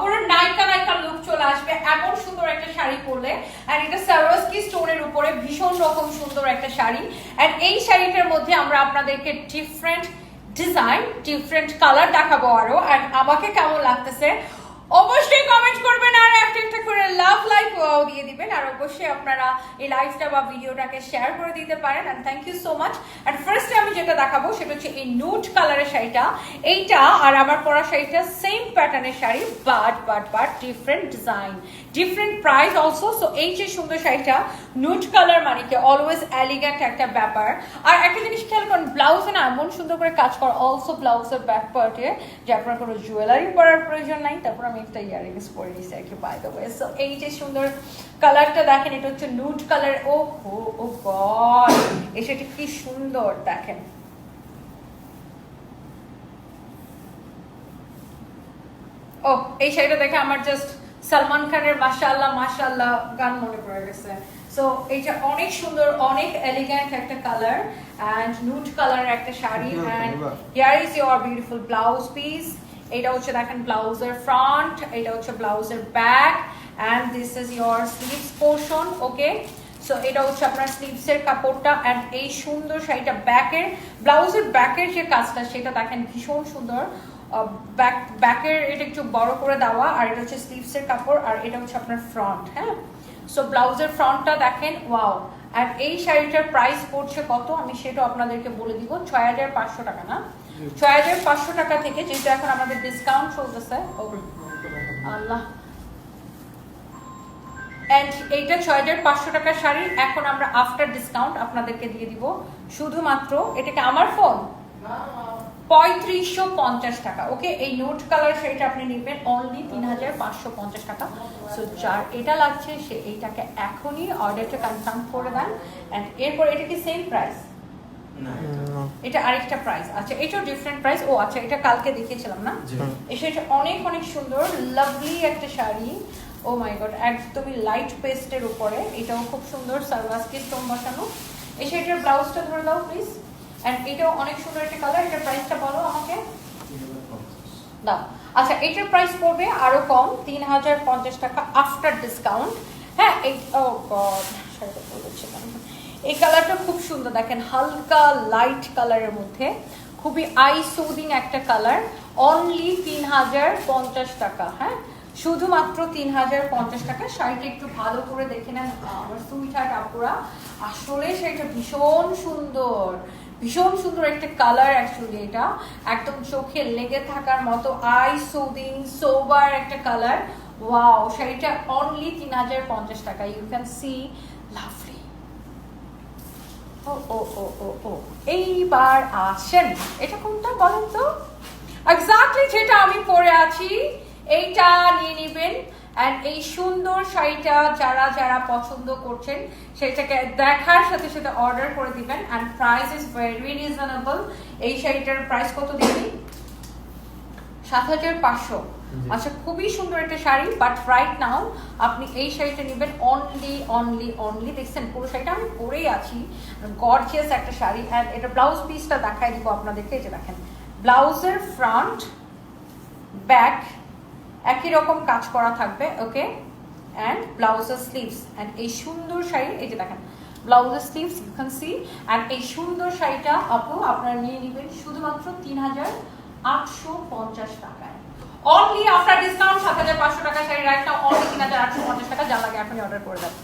পুরো নায়িকা চলে আসবে। এমন সুন্দর একটা শাড়ি এটা উপরে ভীষণ রকম সুন্দর একটা শাড়ি। এই শাড়িটার মধ্যে আমরা আপনাদেরকে ডিফারেন্ট ডিজাইন ডিফারেন্ট কালার আমাকে কেমন লাগতেছে, অবশ্যই কমেন্ট করবেন। আর একটা করে লাভ লাইক দিয়ে দিবেন। আর অবশ্যই আপনারা এই লাইভটা বা ভিডিওটাকে শেয়ার করে দিতে পারেন। And thank you so much আর ফার্স্টে আমি যেটা দেখাবো, সেটা হচ্ছে এই নুট কালারের শাড়িটা। এইটা আর আমার পরা শাড়িটা সেম প্যাটার্নের sari but but but different design different price also so এই যে সুন্দর শাড়িটা নুট কালার মানে কি? অলওয়েজ এলিগেন্ট একটা ব্যাপার। আর একটা জিনিস খেয়াল করুন ব্লাউজে না এমন সুন্দর করে কাজ করা। অলসো ব্লাউজের ব্যাক পার্টে যে আপনার কোনো জুয়েলারি পরার প্রয়োজন নাই, তারপর আমি একটা ইয়ারিংস পরে নিয়েছি আর কি বাই দ্য ওয়ে সো এই যে সুন্দর কালারটা দেখেন এটা হচ্ছে নুট কালার ও হো ও গড এই সেটা কি সুন্দর দেখেন। ও এই শাড়িটা দেখে আমার জাস্ট সালমান খানের গান মনে পড়ে গেছে। সো এইটা অনেক সুন্দর অনেক এলিগ্যান্ট একটা কালার অ্যান্ড নুট কালার একটা sari and here is your beautiful blouse piece এটা হচ্ছে দেখেন ব্লাউজের ফ্রন্ট এটা হচ্ছে ব্লাউজের back and this is your sleeves portion okay so এটা হচ্ছে আপনার স্লিভসের কাপড়টা অ্যান্ড এই সুন্দর শাড়িটা ব্যাকের ব্লাউজের ব্যাকের যে কাজটা সেটা দেখেন ভীষণ সুন্দর। ব্যাক ব্যাকের এটা একটু বড় করে দেওয়া আর এটা হচ্ছে স্লিভসের কাপড় আর এটা হচ্ছে আপনার ফ্রন্ট হ্যাঁ? সো ব্লাউজের ফ্রন্টটা দেখেন ওয়াও আর এই শাড়িটার প্রাইস পড়ছে কত? আমি সেটা আপনাদেরকে বলে দিব ছয় হাজার পাঁচশো টাকা না? ছয় হাজার পাঁচশো টাকা থেকে যেহেতু এখন আমাদের ডিসকাউন্ট চলতেছে আল্লাহ! অ্যান্ড এইটা ছয় হাজার পাঁচশো টাকার শাড়ি। এখন আমরা আফটার ডিসকাউন্ট আপনাদেরকে দিয়ে দিব। শুধুমাত্র এটাকে আমার ফোন পঁয়ত্রিশশো পঞ্চাশ টাকা। ওকে এই নোট কালার শাড়িটা আপনি নেবেন অনলি তিন হাজার পাঁচশো পঞ্চাশ টাকা। সো যার এটা লাগছে সে এইটাকে এখনই অর্ডারটা কনফার্ম করে দেন। অ্যান্ড এরপর এটা কি সেম প্রাইস এটা আরেকটা প্রাইস আচ্ছা এটাও ডিফারেন্ট প্রাইস ও আচ্ছা এটা কালকে দেখিয়েছিলাম না? শাড়িটা অনেক অনেক সুন্দর লাভলি একটা শাড়ি। ও মাই গড একদমই লাইট পেস্টের উপরে। এটাও খুব সুন্দর সার্ভাসকে স্টোন বসানো। এই শাড়িটার ব্লাউজটা ধরে দাও প্লিজ অ্যান্ড এটাও অনেক সুন্দর একটা কালার এটার প্রাইসটা বলো আমাকে। দাও। আচ্ছা এটার প্রাইস পড়বে আরও কম, তিন হাজার পঞ্চাশ টাকা আফটার ডিসকাউন্ট হ্যাঁ এই ও গড শাড়িটা পড়েছিলাম এই কালারটা খুব সুন্দর, দেখেন, হালকা লাইট কালারের মধ্যে। খুবই আই সুদিং একটা কালার অনলি তিন হাজার পঞ্চাশ টাকা হ্যাঁ? শুধুমাত্র তিন হাজার পঞ্চাশ টাকা। শাড়িটা একটু ভালো করে দেখে নেন আমার সুইটার আপুরা আসলে শাড়িটা ভীষণ সুন্দর ভীষণ সুন্দর একটা কালার অ্যাকচুয়ালি এটা। একদম চোখে লেগে থাকার মতো আই সুদিং সোবার একটা কালার ওয়াও শাড়িটা অনলি তিন হাজার পঞ্চাশ টাকা। You can see lovely oh oh oh oh oh এইবার আসেন। এটা কোনটা বলেন তো? এক্স্যাক্টলি যেটা আমি পরে আছি। এইটা নিয়ে নেবেন। অ্যান্ড এই সুন্দর শাড়িটা যারা যারা পছন্দ করছেন সেটাকে দেখার সাথে সাথে অর্ডার করে দিবেন। And price is very reasonable এই শাড়িটার প্রাইস কত দিবি সাত হাজার পাঁচশো। আচ্ছা খুবই সুন্দর একটা শাড়ি বাট রাইট নাও আপনি এই শাড়িটা নেবেন অনলি অনলি অনলি দেখছেন পুরো শাড়িটা আমি পরেই আছি। গর্জিয়াস একটা শাড়ি। অ্যান্ড এটা ব্লাউজ পিসটা দেখাই দিব আপনাদেরকে। এই যে দেখেন ব্লাউজের ফ্রন্ট ব্যাক একই রকম কাজ করা থাকবে ওকে অ্যান্ড ব্লাউজের স্লিভস অ্যান্ড এই সুন্দর শাড়ি, এই যে দেখেন ব্লাউজের স্লিভস ক্যান সি অ্যান্ড এই সুন্দর শাড়িটা আপু আপনারা নিয়ে নেবেন শুধুমাত্র তিন হাজার আটশো পঞ্চাশ টাকায়। অনলি আফটার ডিসকাউন্ট সাত হাজার পাঁচশো টাকা শাড়ি রাইট অনলি তিন হাজার আটশো পঞ্চাশ টাকা, যা লাগে এখনই অর্ডার করে দেন।